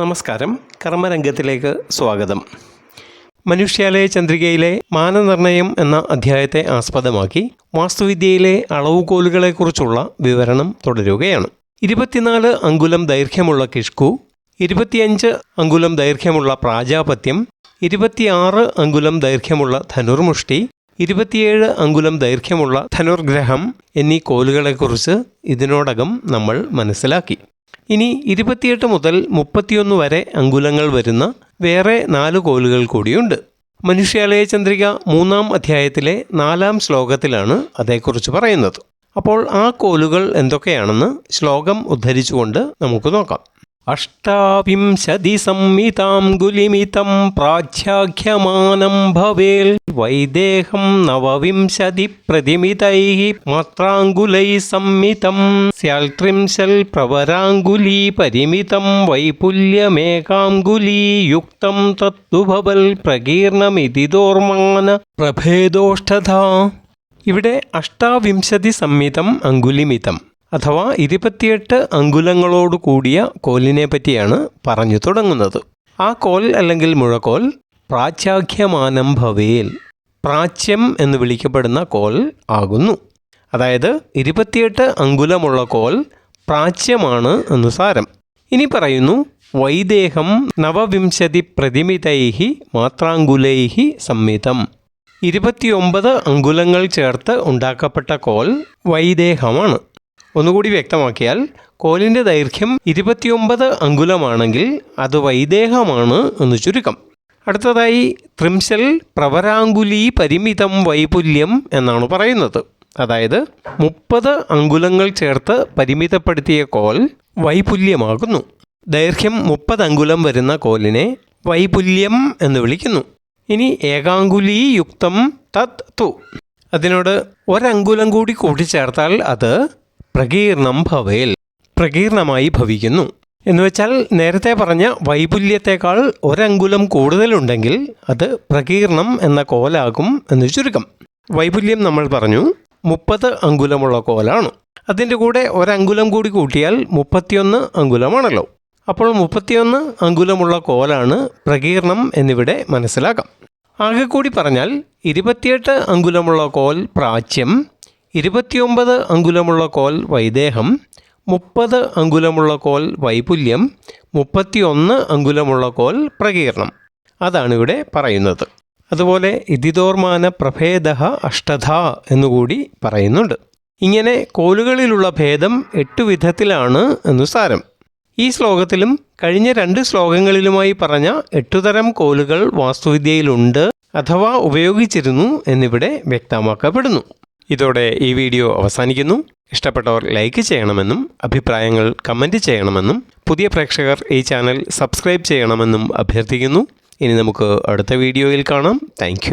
നമസ്കാരം. കർമ്മരംഗത്തിലേക്ക് സ്വാഗതം. മനുഷ്യാലയ ചന്ദ്രികയിലെ മാനനിർണയം എന്ന അധ്യായത്തെ ആസ്പദമാക്കി വാസ്തുവിദ്യയിലെ അളവുകോലുകളെക്കുറിച്ചുള്ള വിവരണം തുടരുകയാണ്. ഇരുപത്തിനാല് അങ്കുലം ദൈർഘ്യമുള്ള കിഷ്കു ഇരുപത്തിയഞ്ച് അങ്കുലം ദൈർഘ്യമുള്ള പ്രാജാപത്യം ഇരുപത്തിയാറ് അങ്കുലം ദൈർഘ്യമുള്ള ധനുർമുഷ്ടി ഇരുപത്തിയേഴ് അങ്കുലം ദൈർഘ്യമുള്ള ധനുർഗ്രഹം എന്നീ കോലുകളെക്കുറിച്ച് ഇതിനോടകം നമ്മൾ മനസ്സിലാക്കി. ഇനി ഇരുപത്തിയെട്ട് മുതൽ മുപ്പത്തിയൊന്ന് വരെ അങ്കുലങ്ങൾ വരുന്ന വേറെ നാല് കോലുകൾ കൂടിയുണ്ട്. മനുഷ്യാലയ ചന്ദ്രിക മൂന്നാം അധ്യായത്തിലെ നാലാം ശ്ലോകത്തിലാണ് അതേക്കുറിച്ച് പറയുന്നത്. അപ്പോൾ ആ കോലുകൾ എന്തൊക്കെയാണെന്ന് ശ്ലോകം ഉദ്ധരിച്ചുകൊണ്ട് നമുക്ക് നോക്കാം. അഷ്ടാവിംശതി സംഹിതാം ഗുലിമിതം പ്രാച്യാഖ്യമാനം ഭവേൽ. വൈദേഹം നവവിംശതി പ്രതിമിതൈ മാത്രാങ്കുലൈ സംമിതം സ്യാൽത്രിംശൽ പ്രവരാങ്കുലീ പരിമിതം വൈപുല്യമേകാങ്കുലീ യുക്തം തത്തുഭവൽ പ്രകീർണമിതി ദോർമാന പ്രഭേദോഷ്ഠത ഇവിടെ അഷ്ടാവിംശതി സംമിതം അങ്കുലിമിതം. അഥവാ ഇരുപത്തിയെട്ട് അങ്കുലങ്ങളോട് കൂടിയ കോലിനെ പറ്റിയാണ് പറഞ്ഞു തുടങ്ങുന്നത്. ആ കോൽ അല്ലെങ്കിൽ മുഴക്കോൽ പ്രാച്യാഖ്യമാനം ഭവേൽ പ്രാച്യം എന്ന് വിളിക്കപ്പെടുന്ന കോൽ ആകുന്നു. അതായത് ഇരുപത്തിയെട്ട് അങ്കുലമുള്ള കോൽ പ്രാച്യമാണ് എന്ന് സാരം. ഇനി പറയുന്നു വൈദേഹം നവവിംശതി പ്രതിമിതൈഹി മാത്രാങ്കുലൈഹി സംമിതം. ഇരുപത്തിയൊമ്പത് അങ്കുലങ്ങൾ ചേർത്ത് ഉണ്ടാക്കപ്പെട്ട കോൽ വൈദേഹമാണ്. ഒന്നുകൂടി വ്യക്തമാക്കിയാൽ കോലിന്റെ ദൈർഘ്യം ഇരുപത്തിയൊമ്പത് അങ്കുലമാണെങ്കിൽ അത് വൈദേഹമാണ് എന്ന് ചുരുക്കം. അടുത്തതായി ത്രിംശൽ പ്രവരാങ്കുലി പരിമിതം വൈപുല്യം എന്നാണ് പറയുന്നത്. അതായത് മുപ്പത് അങ്കുലങ്ങൾ ചേർത്ത് പരിമിതപ്പെടുത്തിയ കോൽ വൈപുല്യമാകുന്നു. ദൈർഘ്യം മുപ്പത് അങ്കുലം വരുന്ന കോലിനെ വൈപുല്യം എന്ന് വിളിക്കുന്നു. ഇനി ഏകാങ്കുലി യുക്തം തത് തു. അതിനോട് ഒരങ്കുലം കൂടി കൂട്ടിച്ചേർത്താൽ അത് പ്രകീർണം ഭവേൽ പ്രകീർണമായി ഭവിക്കുന്നു. എന്നുവെച്ചാൽ നേരത്തെ പറഞ്ഞ വൈപുല്യത്തെക്കാൾ ഒരങ്കുലം കൂടുതലുണ്ടെങ്കിൽ അത് പ്രകീർണം എന്ന കോലാകും എന്ന് ചുരുക്കം. വൈപുല്യം നമ്മൾ പറഞ്ഞു മുപ്പത് അങ്കുലമുള്ള കോലാണ്. അതിന്റെ കൂടെ ഒരങ്കുലം കൂടി കൂട്ടിയാൽ മുപ്പത്തിയൊന്ന് അങ്കുലമാണല്ലോ. അപ്പോൾ മുപ്പത്തിയൊന്ന് അങ്കുലമുള്ള കോലാണ് പ്രകീർണം എന്നിവിടെ മനസ്സിലാക്കാം. ആകെ കൂടി പറഞ്ഞാൽ ഇരുപത്തിയെട്ട് അങ്കുലമുള്ള കോൽ പ്രാച്യം ഇരുപത്തിയൊമ്പത് അങ്കുലമുള്ള കോൽ വൈദേഹം മുപ്പത് അങ്കുലമുള്ള കോൽ വൈപുല്യം മുപ്പത്തിയൊന്ന് അങ്കുലമുള്ള കോൽ പ്രകീർണം. അതാണ് ഇവിടെ പറയുന്നത്. അതുപോലെ ഇതിതോർമാന പ്രഭേദ അഷ്ടധ എന്നുകൂടി പറയുന്നുണ്ട്. ഇങ്ങനെ കോലുകളിലുള്ള ഭേദം എട്ടു വിധത്തിലാണ് എന്നു സാരം. ഈ ശ്ലോകത്തിലും കഴിഞ്ഞ രണ്ട് ശ്ലോകങ്ങളിലുമായി പറഞ്ഞ എട്ടുതരം കോലുകൾ വാസ്തുവിദ്യയിലുണ്ട് അഥവാ ഉപയോഗിച്ചിരുന്നു എന്നിവിടെ വ്യക്തമാക്കപ്പെടുന്നു. ഇതോടെ ഈ വീഡിയോ അവസാനിക്കുന്നു. ഇഷ്ടപ്പെട്ടവർ ലൈക്ക് ചെയ്യണമെന്നും അഭിപ്രായങ്ങൾ കമന്റ് ചെയ്യണമെന്നും പുതിയ പ്രേക്ഷകർ ഈ ചാനൽ സബ്സ്ക്രൈബ് ചെയ്യണമെന്നും അഭ്യർത്ഥിക്കുന്നു. ഇനി നമുക്ക് അടുത്ത വീഡിയോയിൽ കാണാം. താങ്ക്